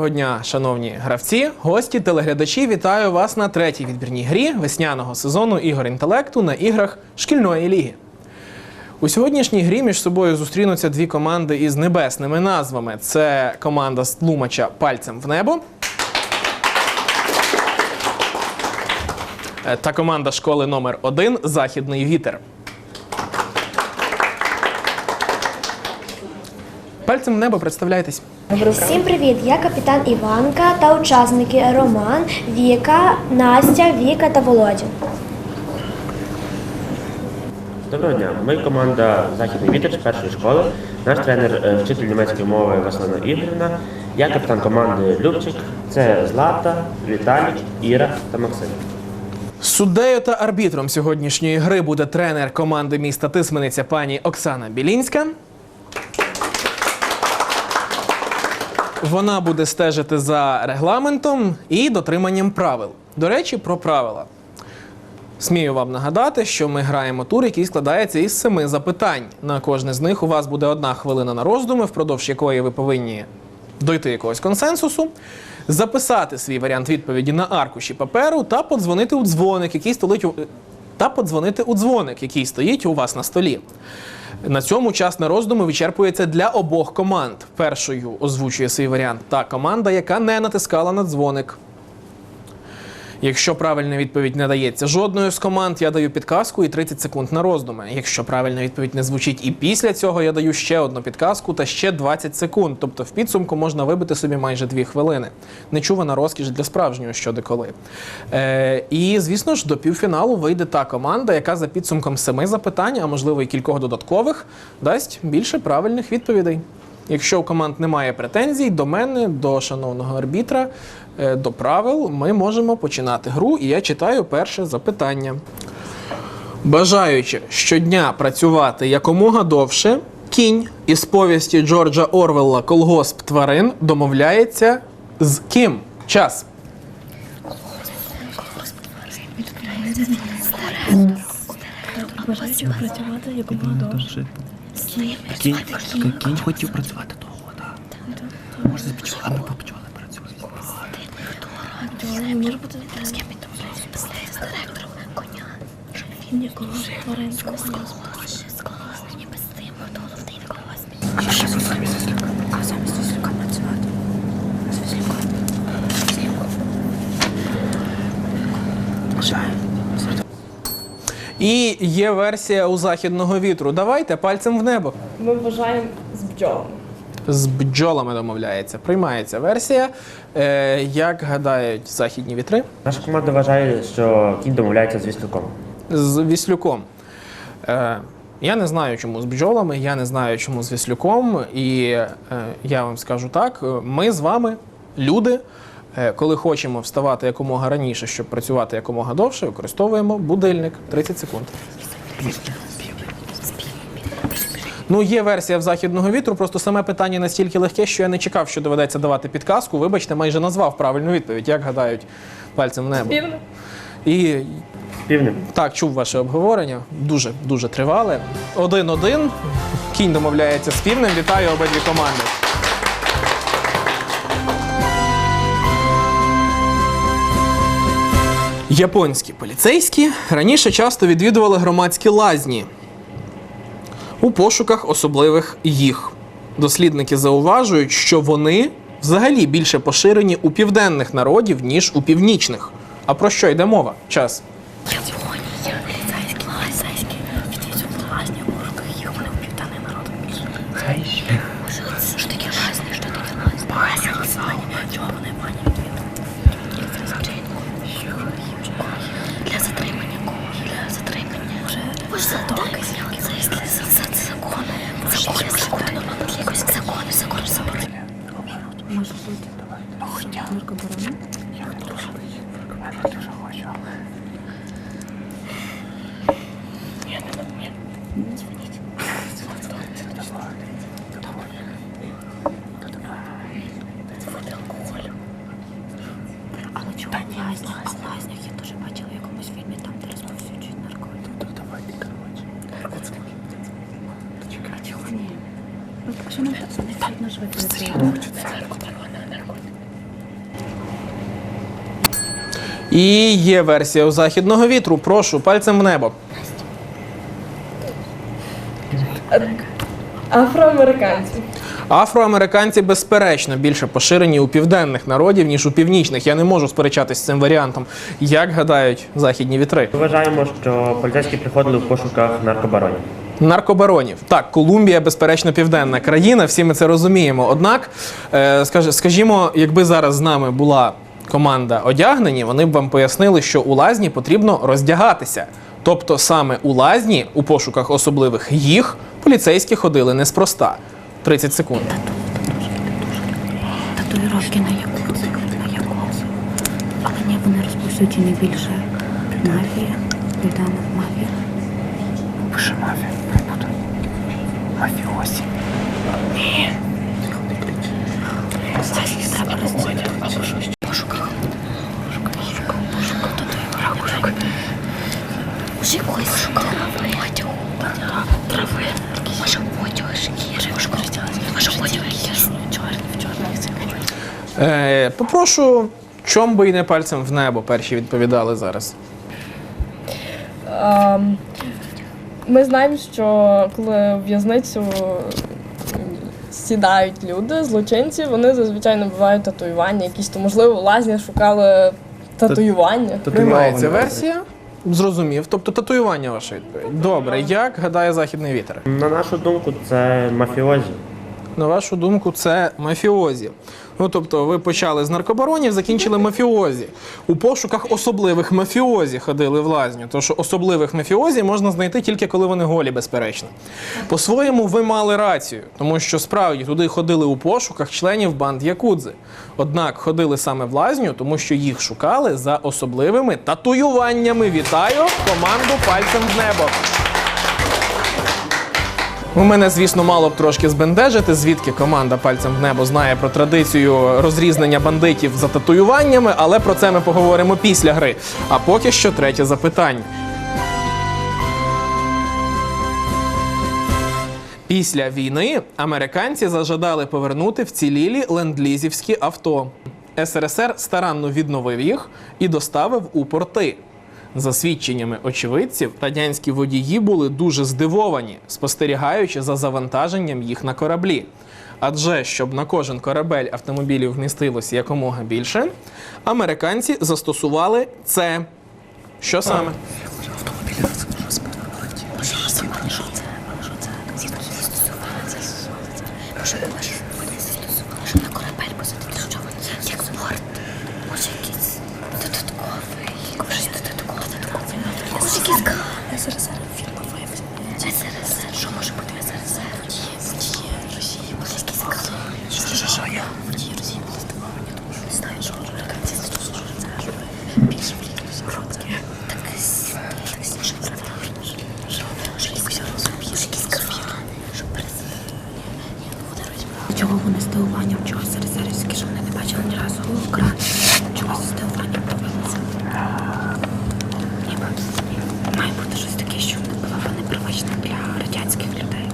Доброго дня, шановні гравці, гості, телеглядачі. Вітаю вас на третій відбірній грі весняного сезону ігор інтелекту на іграх шкільної ліги. У сьогоднішній грі між собою зустрінуться дві команди із небесними назвами: це команда з Тлумача пальцем в небо. Та команда школи номер 1 Західний вітер. Пальцем в небо представляйтесь. Всім привіт! Я капітан Іванка та учасники Роман, Віка, Настя, Віка та Володя. Доброго дня. Ми команда Західний вітер з першої школи. Наш тренер е, вчитель німецької мови Василина Ігорівна. Я капітан команди Любчик. Це Злата, Віталік, Іра та Максим. Суддею та арбітром сьогоднішньої гри буде тренер команди міста Тисмениця пані Оксана Білінська. Вона буде стежити за регламентом і дотриманням правил. До речі, про правила. Смію вам нагадати, що ми граємо тур, який складається із семи запитань. На кожне з них у вас буде одна хвилина на роздуми, впродовж якої ви повинні дойти якогось консенсусу, записати свій варіант відповіді на аркуші паперу та подзвонити у дзвоник, який стоїть у та подзвонити у дзвоник, який стоїть у вас на столі. На цьому час на роздуми вичерпується для обох команд. Першою озвучує свій варіант та команда, яка не натискала на дзвоник. Якщо правильна відповідь не дається жодною з команд, я даю підказку і 30 секунд на роздуми. Якщо правильна відповідь не звучить і після цього, я даю ще одну підказку та ще 20 секунд. Тобто в підсумку можна вибити собі майже 2 хвилини. Нечувана розкіш для справжнього щодеколи. Е, і звісно ж, до півфіналу вийде та команда, яка за підсумком семи запитань, а можливо і кількох додаткових, дасть більше правильних відповідей. Якщо у команд немає претензій до мене, до шановного арбітра, до правил, ми можемо починати гру, і я читаю перше запитання. Бажаючи щодня працювати якомога довше, кінь із повісті Джорджа Орвелла Колгосп тварин домовляється з ким? Час. Бажаючи працювати якомога довше. Кінь, хотів працювати довго, так. Може, з пчолами по пчоли працюють. Може бути з ким з директором коня. Нікого А звіслюка. А замість віслюка працювати. З віслюком. Бажаю. І є версія у західного вітру. Давайте пальцем в небо. Ми вважаємо з бджолами. З бджолами домовляється. Приймається версія. Е, як гадають західні вітри? Наша команда вважає, що кінь домовляється з віслюком. з Віслюком. Е, я не знаю, чому з бджолами, я не знаю, чому з Віслюком. І е, я вам скажу так: е, ми з вами, люди, е, коли хочемо вставати якомога раніше, щоб працювати якомога довше, використовуємо будильник 30 секунд. Ну, є версія в західного вітру, просто саме питання настільки легке, що я не чекав, що доведеться давати підказку. Вибачте, майже назвав правильну відповідь, як гадають пальцем в небо. І Півним. так, чув ваше обговорення. Дуже дуже тривале. Один-один. Кінь домовляється з півнем. Вітаю обидві команди. Японські поліцейські раніше часто відвідували громадські лазні у пошуках особливих їх. Дослідники зауважують, що вони взагалі більше поширені у південних народів, ніж у північних. А про що йде мова? Час. Я дуже хочу. Види алкоголю. Але чого в лазнях? А в лазнях я теж бачила в якомусь фільмі, там, де розповсюджують наркотики. Давай, коротше. А чого ні? Що нам це не потрібно ж викликати? Хочу це. Наркотики. І є версія у західного вітру. Прошу, пальцем в небо. Афроамериканці. Афроамериканці, безперечно, більше поширені у південних народів, ніж у північних. Я не можу сперечатись з цим варіантом. Як гадають західні вітри? Ми вважаємо, що поліцейські приходили в пошуках наркобаронів. Наркобаронів. Так, Колумбія, безперечно, південна країна, всі ми це розуміємо. Однак, е, скажімо, якби зараз з нами була команда одягнені, вони б вам пояснили, що у лазні потрібно роздягатися. Тобто саме у лазні, у пошуках особливих їх, поліцейські ходили неспроста. 30 секунд. Татуїровки на яку? На яку? Але ні, вони розповсюджені більше. Мафія, Богданов, мафія. Пише мафія. хай буде. Чорних. Е, попрошу, чом би і не пальцем в небо. Перші відповідали зараз. Ем, Ми знаємо, що коли в'язницю сідають люди, злочинці, вони зазвичай набувають татуювання, якісь то можливо в лазні шукали татуювання. Приймається версія. Зрозумів. Тобто татуювання ваша відповідь. Добре, як гадає західний вітер? На нашу думку, це мафіозі. На вашу думку, це мафіозі. Ну тобто, ви почали з наркобаронів, закінчили мафіозі. У пошуках особливих мафіозі ходили в лазню. Тому що особливих мафіозі можна знайти тільки коли вони голі, безперечно. По-своєму, ви мали рацію, тому що справді туди ходили у пошуках членів банд Якудзи. Однак ходили саме в лазню, тому що їх шукали за особливими татуюваннями. Вітаю команду пальцем в небо. У мене, звісно, мало б трошки збентежити, звідки команда пальцем в небо знає про традицію розрізнення бандитів за татуюваннями, але про це ми поговоримо після гри. А поки що третє запитання. Після війни американці зажадали повернути вцілілі ленд-лізівські авто. СРСР старанно відновив їх і доставив у порти. За свідченнями очевидців, радянські водії були дуже здивовані, спостерігаючи за завантаженням їх на кораблі. Адже щоб на кожен корабель автомобілів вмістилося якомога більше, американці застосували це. Що саме? Щоб на корабель посадити, що вони як спорт. Може якийсь додатковий, щось додаткове, додаткове. Може якийсь ка. СРСР фірма виявиться. СРСР, що може бути в СРСР? Є, є, Росії, може якийсь ка. Що, що, що, я? Ті Росії були здивовані, тому що не знають, що американці застосовують це. Більше влітку коробки. Так, с- так, сніше правда. Може якийсь розуміє, якийсь ка. Щоб пересадити. Чого вони здивуванням? Чого серед що вони не бачили ні разу окра? Чого з здивуванням дивилися? Ніби має бути щось таке, що не було непривичне для радянських людей.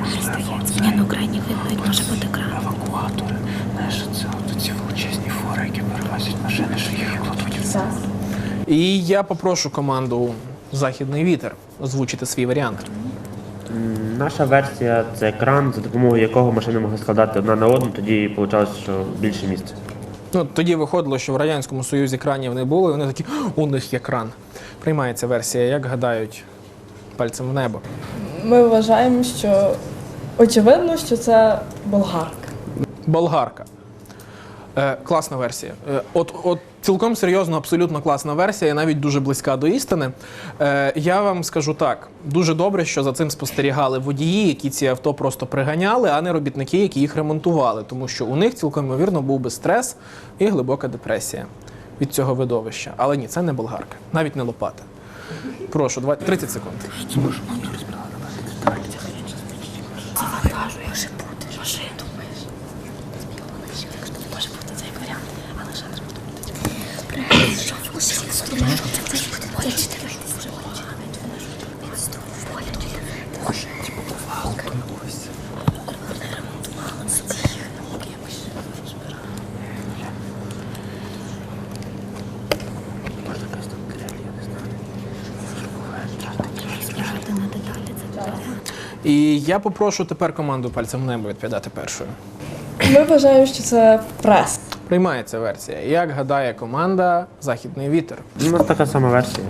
Мені здається. Ні, на Україні відповідь може бути кран. Евакуатори. Знаєш, це от ці величезні фури, які перевозять машини, що їх кладуть. І я попрошу команду Західний вітер озвучити свій варіант. Наша версія це кран, за допомогою якого машини могли складати одна на одну, тоді вийшло, що більше місця. Ну, тоді виходило, що в Радянському Союзі кранів не було, і вони такі, у них є кран. Приймається версія, як гадають, пальцем в небо. Ми вважаємо, що очевидно, що це болгарка. Болгарка. Е, класна версія. Е, от, от цілком серйозно, абсолютно класна версія, і навіть дуже близька до істини. Е, я вам скажу так: дуже добре, що за цим спостерігали водії, які ці авто просто приганяли, а не робітники, які їх ремонтували. Тому що у них цілком ймовірно був би стрес і глибока депресія від цього видовища. Але ні, це не болгарка, навіть не лопата. Прошу, два- 30 секунд. Може бути, може думаєш. Може бути цей варіант, але жанр буде бути. Що всі думають, що це може бути поле чи дивитися? Поле чи дивитися? І я попрошу тепер команду пальцем в небо відповідати першою. Ми вважаємо, що це прес. Приймається версія. Як гадає команда Західний вітер, У нас така сама версія.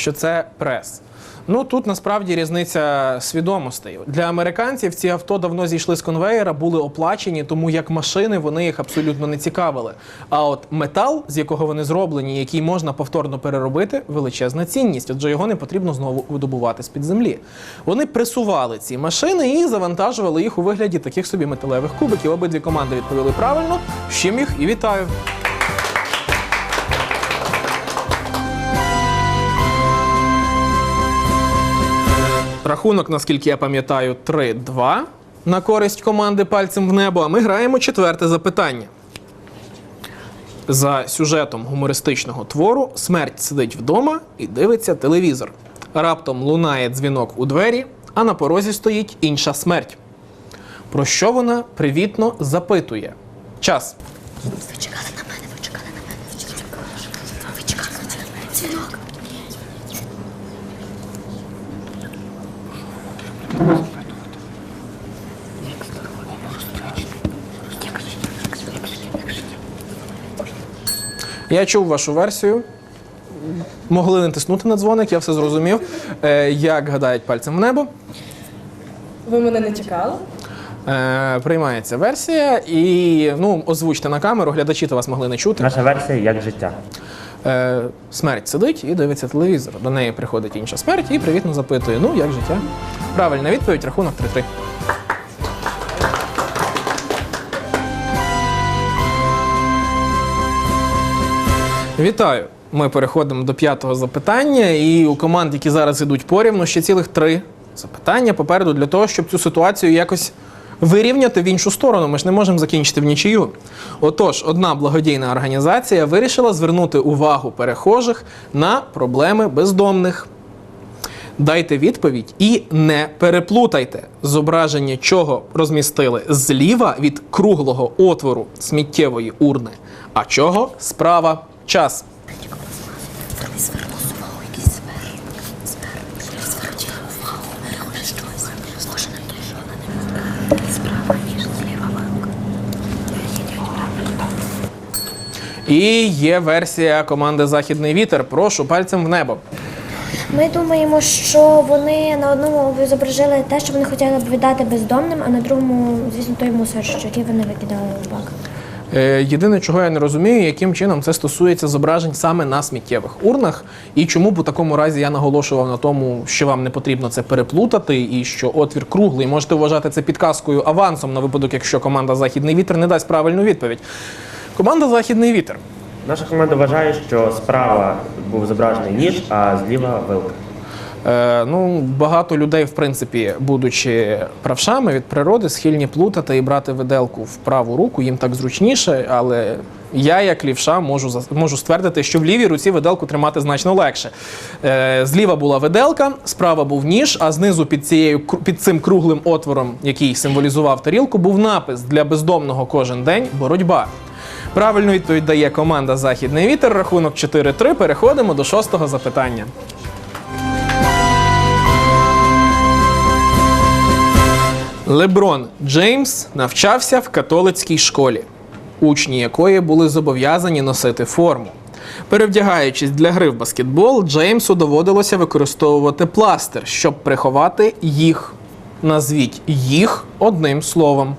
Що це прес. Ну тут насправді різниця свідомостей. Для американців ці авто давно зійшли з конвеєра, були оплачені, тому як машини вони їх абсолютно не цікавили. А от метал, з якого вони зроблені, який можна повторно переробити, величезна цінність, адже його не потрібно знову видобувати з під землі. Вони пресували ці машини і завантажували їх у вигляді таких собі металевих кубиків. Обидві команди відповіли правильно. З чим їх і вітаю. Рахунок, наскільки я пам'ятаю, 3-2 на користь команди пальцем в небо. А ми граємо четверте запитання. За сюжетом гумористичного твору смерть сидить вдома і дивиться телевізор. Раптом лунає дзвінок у двері, а на порозі стоїть інша смерть. Про що вона привітно запитує? Час. Ви чекали на мене, ви чекали на мене, ви чекали. Ви чекали на мене. Дзвінок. Я чув вашу версію. Могли не тиснути на дзвоник, я все зрозумів. Е, як гадають пальцем в небо. Ви мене не чекали? Е, приймається версія, і ну, озвучте на камеру, глядачі то вас могли не чути. Наша версія як життя. Е, смерть сидить і дивиться телевізор. До неї приходить інша смерть і привітно запитує: ну, як життя? Правильна відповідь, рахунок 3-3. Вітаю! Ми переходимо до п'ятого запитання, і у команд, які зараз ідуть порівну, ще цілих три запитання попереду для того, щоб цю ситуацію якось вирівняти в іншу сторону. Ми ж не можемо закінчити в нічию. Отож, одна благодійна організація вирішила звернути увагу перехожих на проблеми бездомних. Дайте відповідь і не переплутайте, зображення чого розмістили зліва від круглого отвору сміттєвої урни, а чого справа час. Що. І є версія команди Західний вітер. Прошу пальцем в небо. Ми думаємо, що вони на одному зображили те, що вони хотіли б віддати бездомним, а на другому, звісно, той мусор, який вони викидали у бак. Е, Єдине, чого я не розумію, яким чином це стосується зображень саме на сміттєвих урнах, і чому у такому разі я наголошував на тому, що вам не потрібно це переплутати, і що отвір круглий. Можете вважати це підказкою авансом на випадок, якщо команда Західний вітер не дасть правильну відповідь. Команда Західний вітер. Наша команда вважає, що справа був зображений ніж, а зліва вилка. Е, ну, багато людей, в принципі, будучи правшами від природи, схильні плутати і брати виделку в праву руку, їм так зручніше, але я, як лівша, можу можу ствердити, що в лівій руці виделку тримати значно легше. Е, зліва була виделка, справа був ніж, а знизу під, цією, під цим круглим отвором, який символізував тарілку, був напис для бездомного кожен день боротьба. Правильну відповідь дає команда Західний вітер. Рахунок 4-3. Переходимо до шостого запитання. Леброн Джеймс навчався в католицькій школі, учні якої були зобов'язані носити форму. Перевдягаючись для гри в баскетбол, Джеймсу доводилося використовувати пластир, щоб приховати їх. Назвіть їх одним словом.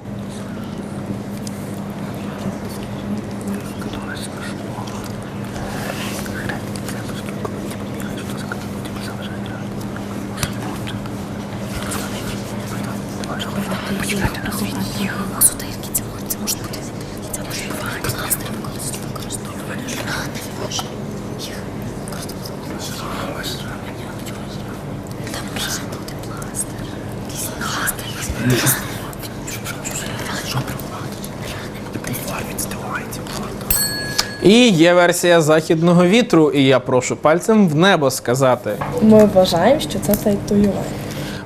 І є версія західного вітру, і я прошу пальцем в небо сказати. Ми вважаємо, що це татуювання.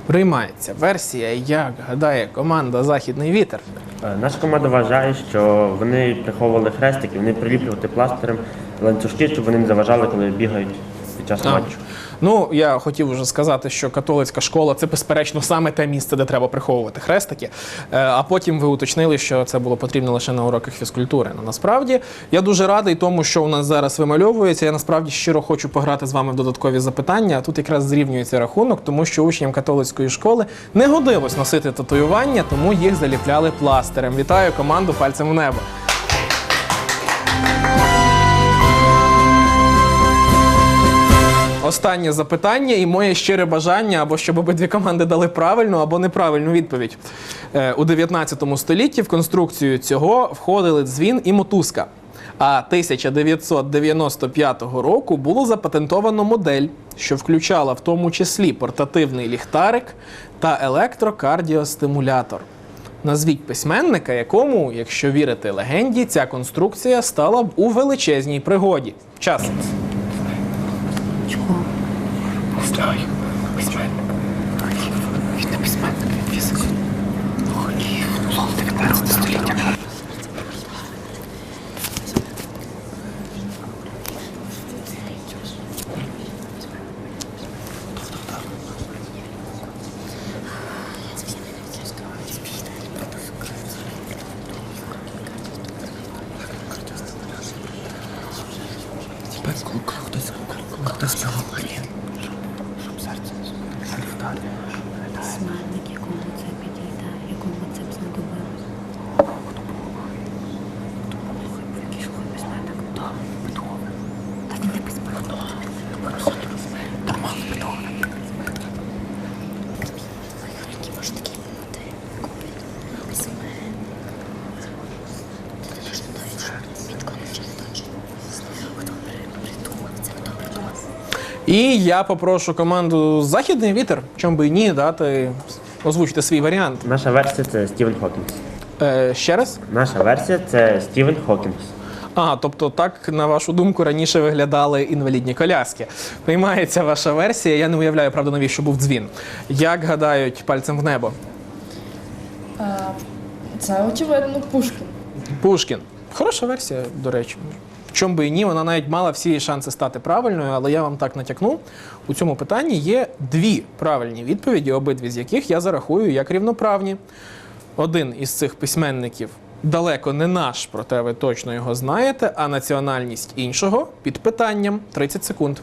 Приймається версія, як гадає команда Західний вітер. Е, Наша команда вважає, що вони приховували хрестики, вони приліплювати пластирем ланцюжки, щоб вони не заважали, коли бігають під час матчу. Ну, я хотів вже сказати, що католицька школа це безперечно саме те місце, де треба приховувати хрестики. Е, А потім ви уточнили, що це було потрібно лише на уроках фізкультури. Ну насправді я дуже радий тому, що у нас зараз вимальовується. Я насправді щиро хочу пограти з вами в додаткові запитання. Тут якраз зрівнюється рахунок, тому що учням католицької школи не годилось носити татуювання, тому їх заліпляли пластирем. Вітаю команду пальцем в небо. Останнє запитання і моє щире бажання, або щоб обидві команди дали правильну або неправильну відповідь. Е, У 19 столітті в конструкцію цього входили дзвін і мотузка. А 1995 року було запатентовано модель, що включала в тому числі портативний ліхтарик та електрокардіостимулятор. Назвіть письменника, якому, якщо вірити легенді, ця конструкція стала б у величезній пригоді. Час. Чого? Знаю. Письменник. Він не письменник, він фізик. Ох, ні. Лол, 19 століття. Тепер, коли хтось, коли хтось говорить, щоб серце ліхтар. Письменник, якому це підійде, якому це б знадобилось. Який ж хуй письменник? Так, Бетховен. Та він не письменник. Нормально Бетховен. Які може такі бути? Письменник. Ти теж не точно. Відконче точно. Хто придумав це? Хто придумав? І я попрошу команду Західний вітер, чому би і ні, дати озвучити свій варіант. Наша версія це Стівен Хокінс. Е, ще раз. Наша версія це Стівен Хокінс. А, тобто, так, на вашу думку, раніше виглядали інвалідні коляски. Приймається ваша версія. Я не уявляю, правда, навіщо був дзвін. Як гадають пальцем в небо? Е, Це очевидно Пушкін. Пушкін. Хороша версія, до речі. Чом би і ні, вона навіть мала всі шанси стати правильною, але я вам так натякну. У цьому питанні є дві правильні відповіді, обидві з яких я зарахую як рівноправні. Один із цих письменників далеко не наш, проте ви точно його знаєте, а національність іншого під питанням 30 секунд.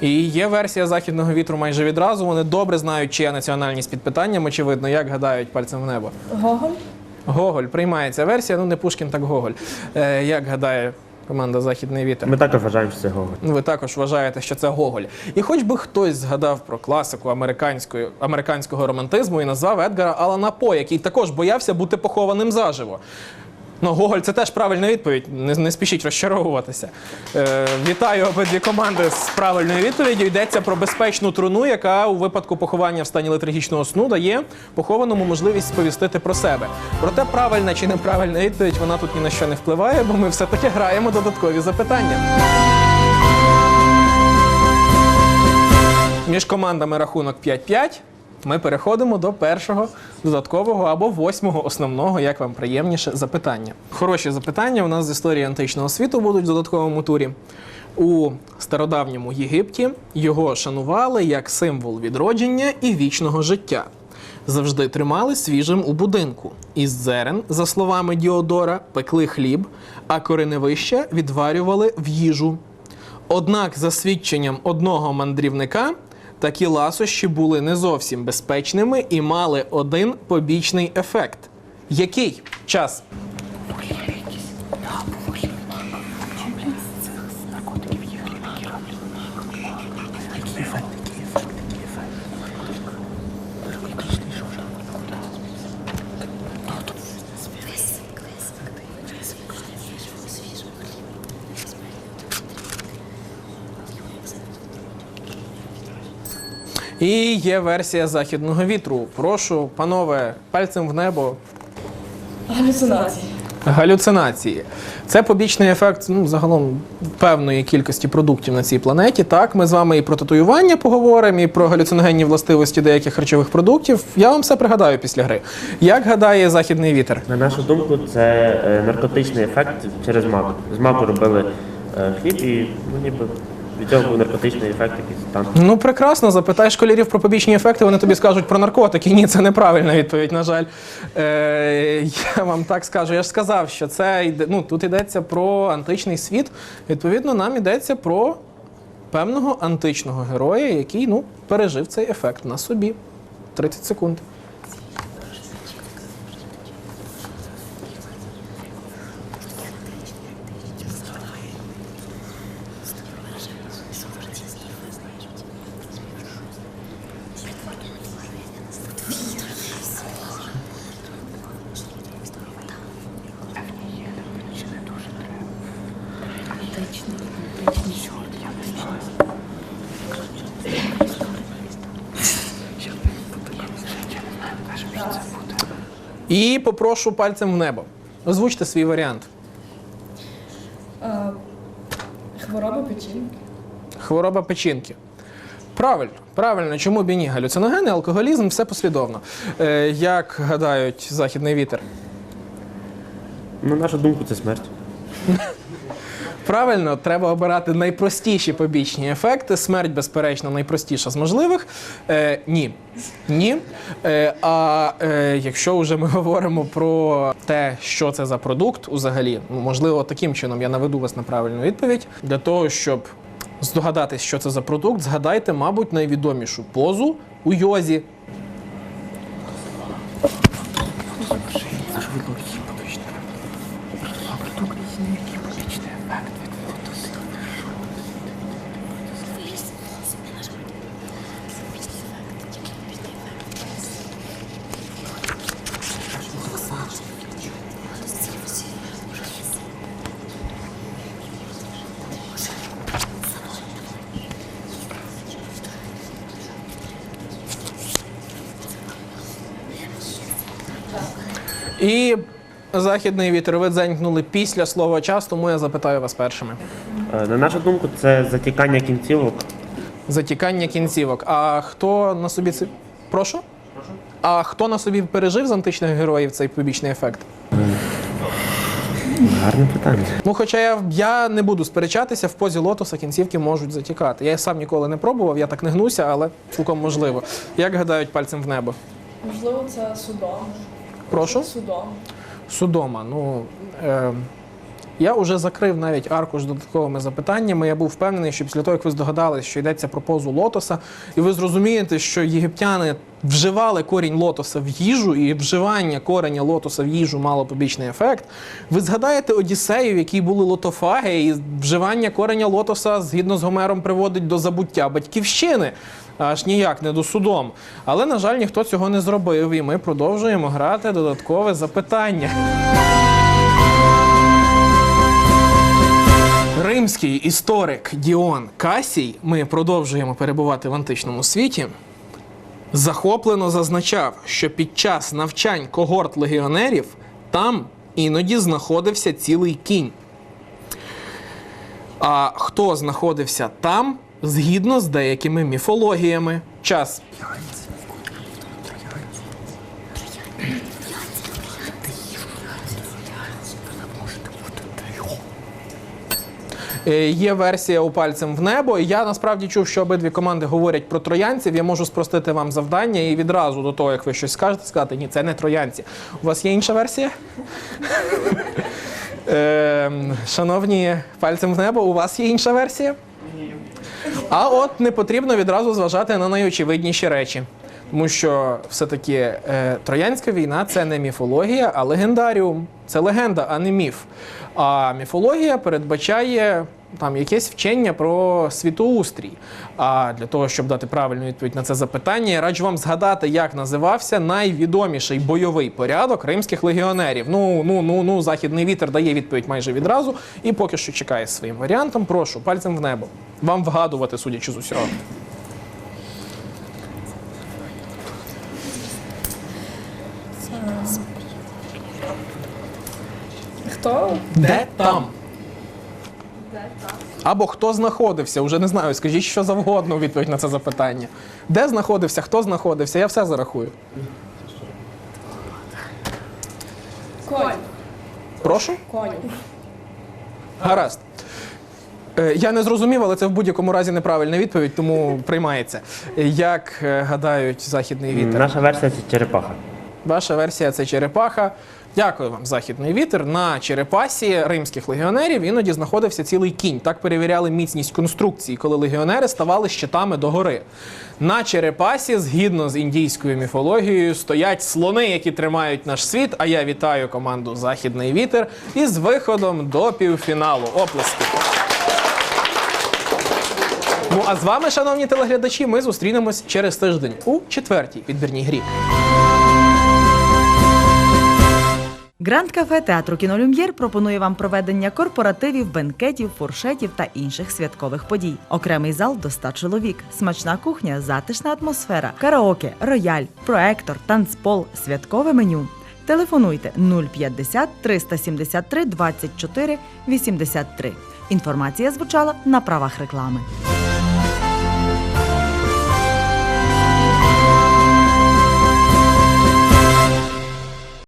І є версія західного вітру майже відразу. Вони добре знають, чия національність під питанням, очевидно, як гадають пальцем в небо. Гоголь. Гоголь приймається версія, ну не Пушкін, так Гоголь. Е, як гадає команда Західний вітер? Ми також вважаємо, що це Гоголь. Ну, Ви також вважаєте, що це Гоголь. І хоч би хтось згадав про класику американської, американського романтизму і назвав Едгара Алана По, який також боявся бути похованим заживо. Ну, Гоголь це теж правильна відповідь. Не, не спішіть розчаровуватися. Е, вітаю обидві команди з правильною відповіддю. Йдеться про безпечну труну, яка у випадку поховання в стані летаргічного сну дає похованому можливість сповістити про себе. Проте правильна чи неправильна відповідь вона тут ні на що не впливає, бо ми все-таки граємо додаткові запитання. Між командами рахунок 5-5. Ми переходимо до першого додаткового або восьмого основного, як вам приємніше, запитання. Хороші запитання у нас з історії античного світу будуть в додатковому турі. У стародавньому Єгипті його шанували як символ відродження і вічного життя. Завжди тримали свіжим у будинку. Із зерен, за словами Діодора, пекли хліб, а кореневища відварювали в їжу. Однак, за свідченням одного мандрівника, такі ласощі були не зовсім безпечними і мали один побічний ефект. Який час? Який ефект, який ефект, який ефект? Наркотичний що ж? І є версія західного вітру. Прошу, панове, пальцем в небо. Галюцинації. Галюцинації. Це побічний ефект ну, загалом певної кількості продуктів на цій планеті. Так, ми з вами і про татуювання поговоримо, і про галюциногенні властивості деяких харчових продуктів. Я вам все пригадаю після гри. Як гадає західний вітер? На нашу думку, це е, наркотичний ефект через мак. З маку робили е, хліб і ну, ніби від цього був наркотичний ефект якийсь там. Ну, прекрасно, запитай школярів про побічні ефекти, вони тобі скажуть про наркотики. Ні, це неправильна відповідь, на жаль. Е, я вам так скажу. Я ж сказав, що це йде, ну, тут йдеться про античний світ. Відповідно, нам йдеться про певного античного героя, який ну, пережив цей ефект на собі. 30 секунд. І попрошу пальцем в небо. Озвучте свій варіант. Хвороба печінки. Хвороба печінки. Правильно, правильно, чому б і ні? Галюциногени, алкоголізм, все послідовно. Е, як гадають західний вітер? На нашу думку, це смерть. Правильно, треба обирати найпростіші побічні ефекти. Смерть, безперечно, найпростіша з можливих. Е, ні. Ні. Е, а е, якщо вже ми говоримо про те, що це за продукт, взагалі, ну, можливо, таким чином я наведу вас на правильну відповідь. Для того, щоб здогадатись, що це за продукт, згадайте, мабуть, найвідомішу позу у йозі. І західний вітер ви дзенькнули після слова час, тому я запитаю вас першими. Е, На нашу думку, це затікання кінцівок. Затікання кінцівок. А хто на собі це. Прошу? А хто на собі пережив з античних героїв цей побічний ефект? Гарне питання. Ну, хоча я, я не буду сперечатися, в позі лотоса кінцівки можуть затікати. Я сам ніколи не пробував, я так не гнуся, але цілком можливо. Як гадають пальцем в небо? Можливо, це судом. Прошу? Судома. Судома. Ну, е, я вже закрив навіть аркуш додатковими запитаннями. Я був впевнений, що після того, як ви здогадались, що йдеться про позу лотоса, і ви зрозумієте, що єгиптяни вживали корінь лотоса в їжу, і вживання кореня лотоса в їжу мало побічний ефект. Ви згадаєте Одіссею, які були лотофаги, і вживання кореня лотоса згідно з Гомером приводить до забуття батьківщини. Аж ніяк не до судом. Але, на жаль, ніхто цього не зробив, і ми продовжуємо грати додаткове запитання. Римський історик Діон Касій, ми продовжуємо перебувати в античному світі. Захоплено зазначав, що під час навчань когорт легіонерів там іноді знаходився цілий кінь. А хто знаходився там згідно з деякими міфологіями? Час. Є версія у пальцем в небо. Я насправді чув, що обидві команди говорять про троянців. Я можу спростити вам завдання і відразу до того, як ви щось скажете, сказати, ні, це не троянці. У вас є інша версія? Ем, Шановні, пальцем в небо, у вас є інша версія? А от не потрібно відразу зважати на найочевидніші речі. Тому що все-таки е, Троянська війна це не міфологія, а легендаріум. Це легенда, а не міф. А міфологія передбачає там якесь вчення про світоустрій. А для того, щоб дати правильну відповідь на це запитання, я раджу вам згадати, як називався найвідоміший бойовий порядок римських легіонерів. Ну, ну, ну, ну, західний вітер дає відповідь майже відразу. І поки що чекає своїм варіантом. Прошу, пальцем в небо. Вам вгадувати, судячи з усього. Хто? Де там? Або хто знаходився, вже не знаю, скажіть що завгодно у відповідь на це запитання. Де знаходився, хто знаходився, я все зарахую. Конь. Прошу? Конь. Гаразд. Е, Я не зрозумів, але це в будь-якому разі неправильна відповідь, тому приймається. Як е, гадають західний вітер? Наша версія це черепаха. Ваша версія це черепаха. Дякую вам, західний вітер. На черепасі римських легіонерів іноді знаходився цілий кінь. Так перевіряли міцність конструкції, коли легіонери ставали щитами догори. На черепасі, згідно з індійською міфологією, стоять слони, які тримають наш світ. А я вітаю команду Західний вітер із виходом до півфіналу. Оплески. Ну а з вами, шановні телеглядачі, ми зустрінемось через тиждень у четвертій підбірній грі. Гранд кафе театру Кінолюм'єр пропонує вам проведення корпоративів, бенкетів, фуршетів та інших святкових подій. Окремий зал до 100 чоловік, смачна кухня, затишна атмосфера, караоке, рояль, проектор, танцпол, святкове меню. Телефонуйте 050 373 24 83. Інформація звучала на правах реклами.